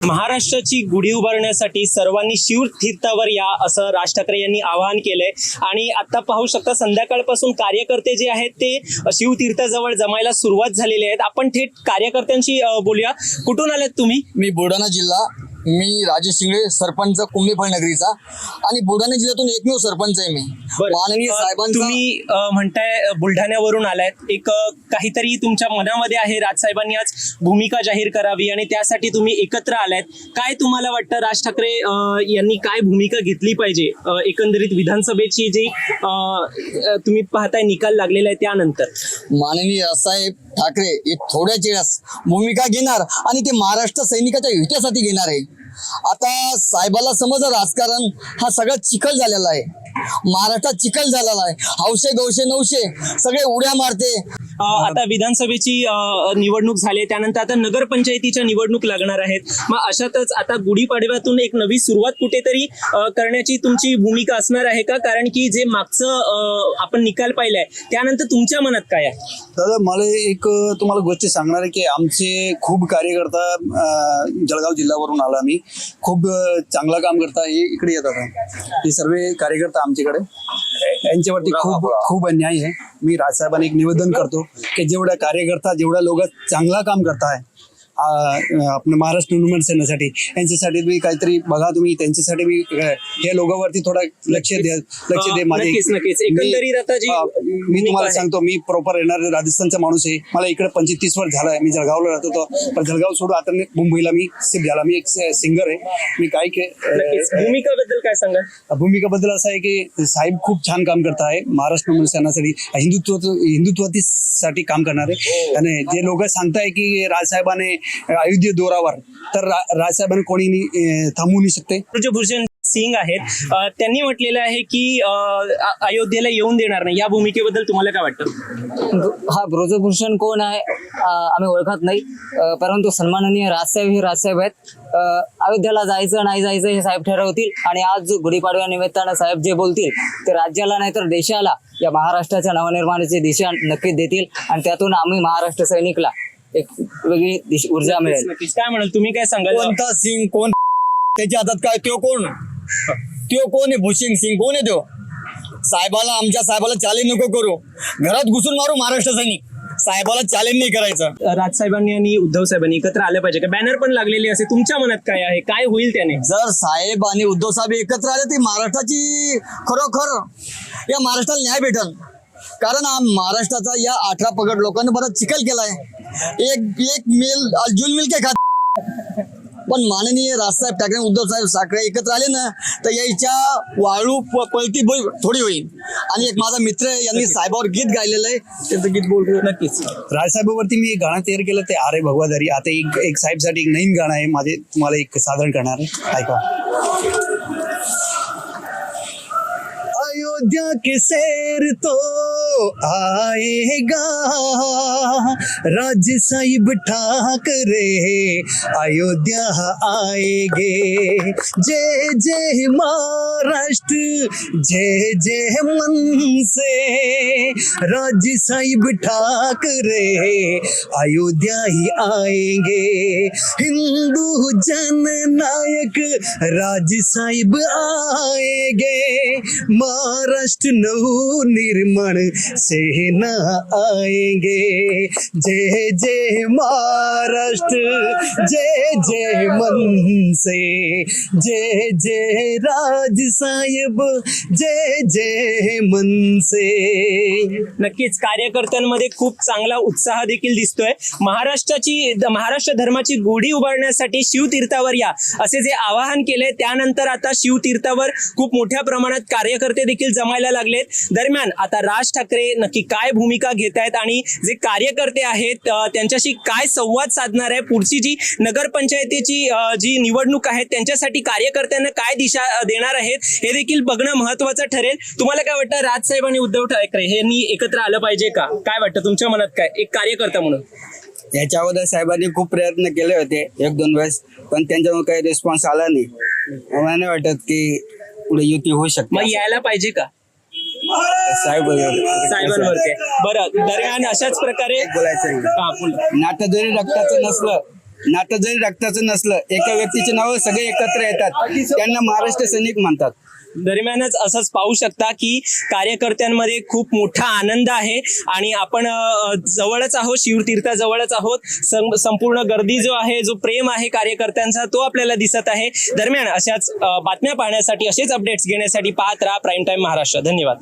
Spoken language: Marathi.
महाराष्ट्राची गुढी उभारण्यासाठी सर्वांनी शिव तीर्थावर या असं राज ठाकरे यांनी आवाहन केलंय. आणि आता पाहू शकता संध्याकाळपासून कार्यकर्ते जे आहेत ते शिव तीर्थाजवळ जमायला सुरुवात झालेली आहेत. आपण थेट कार्यकर्त्यांशी बोलूया. कुठून आलेत तुम्ही? मी बुलढाणा जिल्हा मी राजेश शिंगळे सरपंच कुंभेफळ नगरीचा आणि बुलढाणा जिल्ह्यातून एकमेव सरपंच आहे मी. माननीय साहेबांचा तुम्ही अ, म्हणताय बुलढाण्यावरून आलायत. एक अ, काहीतरी तुमच्या मनामध्ये आहे राजसाहेबांनी आज भूमिका जाहीर करावी आणि त्यासाठी तुम्ही एकत्र आलायत. काय तुम्हाला वाटतं राज ठाकरे अ, यांनी काय भूमिका घेतली पाहिजे? अ, एकंदरीत विधानसभेची जी अ, अ, तुम्ही पाहताय निकाल लागलेला आहे त्यानंतर. माननीय साहेब ठाकरे हे थोड्याच वेळास भूमिका घेणार आणि ते महाराष्ट्र सैनिकाच्या युद्धासाठी घेणार आहे. आता साहेबाला समज राजकारण हा सगळा चिखल झालेला आहे. महाराष्ट्रात चिखल झालेला आहे. हौशे गौशे नवशे सगळे उड्या मारते. आता विधानसभेची निवडणूक झाली त्यानंतर आता नगरपंचायतीच्या निवडणूक लागणार आहेत. मग अशातच आता गुढीपाडव्यातून एक नवी सुरुवात कुठेतरी करण्याची तुमची भूमिका असणार आहे का? कारण की जे मागचं आपण निकाल पाहिलाय त्यानंतर तुमच्या मनात काय आहे? दादा मला एक तुम्हाला गोष्ट सांगणार आहे की आमचे खूप कार्यकर्ता जळगाव जिल्ह्यावरून आला मी खूप चांगला काम करता हे इकडे येतात. हे सर्व कार्यकर्ता आमच्याकडे. यांच्यावरती खूप खूप अन्याय आहे. मी राजसाहेबांना एक निवेदन करतो की जेवढा कार्यकर्ता जेवढा लोक चांगला काम करताय आपलं महाराष्ट्र निर्माण सेनेसाठी. यांच्यासाठी मी काहीतरी बघा तुम्ही त्यांच्यासाठी मी अ, या लोकांवरती थोडा लक्ष द्या लक्ष दे माझे. मी- भूमिका तुम्हाला सांगतो मी प्रॉपर येणार राजस्थानचा माणूस आहे. मला इकडे पंचवीस वर्ष झालाय. मी जळगावला राहत होतो पण जळगाव सोडून आता मुंबईला मी शिफ्ट झाला. मी एक सिंगर आहे. मी काय के- नक्कीच. अ, भूमिकाबद्दल काय सांगाल? भूमिकाबद्दल असं आहे की साहेब खूप छान काम करत आहे. महाराष्ट्र निर्माण सेनासाठी हिंदुत्व हिंदुत्वासाठी काम करणार. आहे आणि जे लोक सांगताय की राजसाहेबाने अयोध्ये दोरावर. तर रा- राजसाहेबांनी कोणी थांबवू नाही शकते. ब्रजभूषण सिंग आहेत. त्यांनी म्हटलेलं आहे की अयोध्येला येऊन देणार नाही. या भूमिकेबद्दल तुम्हाला काय वाटतं? हा ब्रजभूषण कोण आहे? आम्ही ओळखत नाही. परंतु सन्माननीय राजसाहेब हे राजसाहेब आहेत. अं, अयोध्येला जायचं नाही जायचं हे साहेब ठरवतील. आणि आज गुढीपाडव्या निमित्तानं साहेब जे बोलतील ते राज्याला नाही तर देशाला या महाराष्ट्राच्या नवनिर्माणाची दिशा नक्कीच देतील. आणि त्यातून आम्ही महाराष्ट्र सैनिकला एक वेगळी दिश ऊर्जा मिळेल. नक्कीच काय म्हणाल तुम्ही काय सांगाल? कोणता सिंग कोण त्याच्या हातात काय तो कोण? तो कोण आहे? भूसिंग सिंग. कोण आहे तो? साहेबाला आमच्या साहेबाला चॅलेंज नको करू. घरात घुसून मारू महाराष्ट्र सैनिक. साहेबाला चॅलेंज नाही करायचं. राजसाहेबांनी आणि उद्धव साहेबांनी एकत्र आले पाहिजे. का बॅनर पण लागलेले असे? तुमच्या मनात काय आहे? काय होईल त्याने? जर साहेब आणि उद्धव साहेब एकत्र आले ती महाराष्ट्राची खरोखर या महाराष्ट्राला न्याय भेटल. कारण हा महाराष्ट्राचा या अठरा पगड लोकांनी बराच चिखल केलाय. एक एक मिल जून मिल के खात? पण माननीय राजसाहेब ठाकरे उद्धव साहेब ठाकरे एकत्र आले ना तर याच्या वाळू पळती थोडी होईल. आणि एक माझा मित्र आहे यांनी साहेबावर गीत गायलेलं आहे त्याचं गीत बोलतो नक्कीच. राजसाहेबावरती मी एक गाणं तयार केलं ते अरे भगवादारी आता एक एक साहेबसाठी एक नवीन गाणं आहे माझे तुम्हाला एक सादर करणार आहे. ऐका. अयोध्या के शेर तो आएगा। राज साहिब ठाकरे, अयोध्या आएगे। जय जय महाराष्ट्र, जय जय मन से राज साहिब ठाकरे, अयोध्या ही आएँगे। हिंदू जन नायक राज साहिब आएँगे। महाराष्ट्र नव निर्माण सेना आएंगे जय जय महाराष्ट्र जय जय मन से जय जय राज साहेब जय जय मन से नक्कीच कार्यकर्त्यांमध्ये खूप चांगला उत्साह देखील दिसतोय. महाराष्ट्राची महाराष्ट्र धर्माची गोडी उभारण्यासाठी शिवतीर्थावर या असे जे आवाहन केले त्यानंतर आता शिवतीर्थावर खूप मोठ्या प्रमाणात कार्यकर्ते देखील जमायला लागलेत. दरम्यान आता राज ठाकरे नक्की काय भूमिका घेत आहेत आणि जे कार्यकर्ते आहेत त्यांच्याशी काय संवाद साधणार आहे? पुढची जी नगरपंचायतीची जी निवडणूक आहे त्यांच्यासाठी कार्यकर्त्यांना काय दिशा देणार आहेत हे देखील बघणं महत्वाचं ठरेल. तुम्हाला काय वाटतं? राजसाहेब आणि उद्धव ठाकरे यांनी एकत्र आलं पाहिजे का? काय वाटतं तुमच्या मनात काय? एक कार्यकर्ता म्हणून. याच्यावर साहेबांनी खूप प्रयत्न केले होते एक दोन वेळेस पण त्यांच्यावर काही रिस्पॉन्स आला नाही. मला नाही वाटत की पुढे युती होऊ मग शकते यायला पाहिजे का? साहेब साहेबांवर काय बरं दरम्यान अशाच प्रकारे बोलायचं हा, बोला. नातं जरी रक्ताचं नसलं नातं जरी रक्ताचं नसलं एका व्यक्तीचे नाव सगळे एकत्र येतात. त्यांना महाराष्ट्र सैनिक म्हणतात. दरम्यानच असंच पाहू शकता की कार्यकर्त्यांमध्ये खूप मोठा आनंद आहे आणि आपण अ, जवळच आहोत शिवतीर्था जवळच आहोत. सं- संपूर्ण गर्दी जो आहे जो प्रेम आहे कार्यकर्त्यांचा तो आपल्याला दिसत आहे. दरम्यान अशाच अ, बातम्या पाहण्यासाठी असेच अपडेट्स घेण्यासाठी पाहत राहा प्राईम टाइम महाराष्ट्र. धन्यवाद.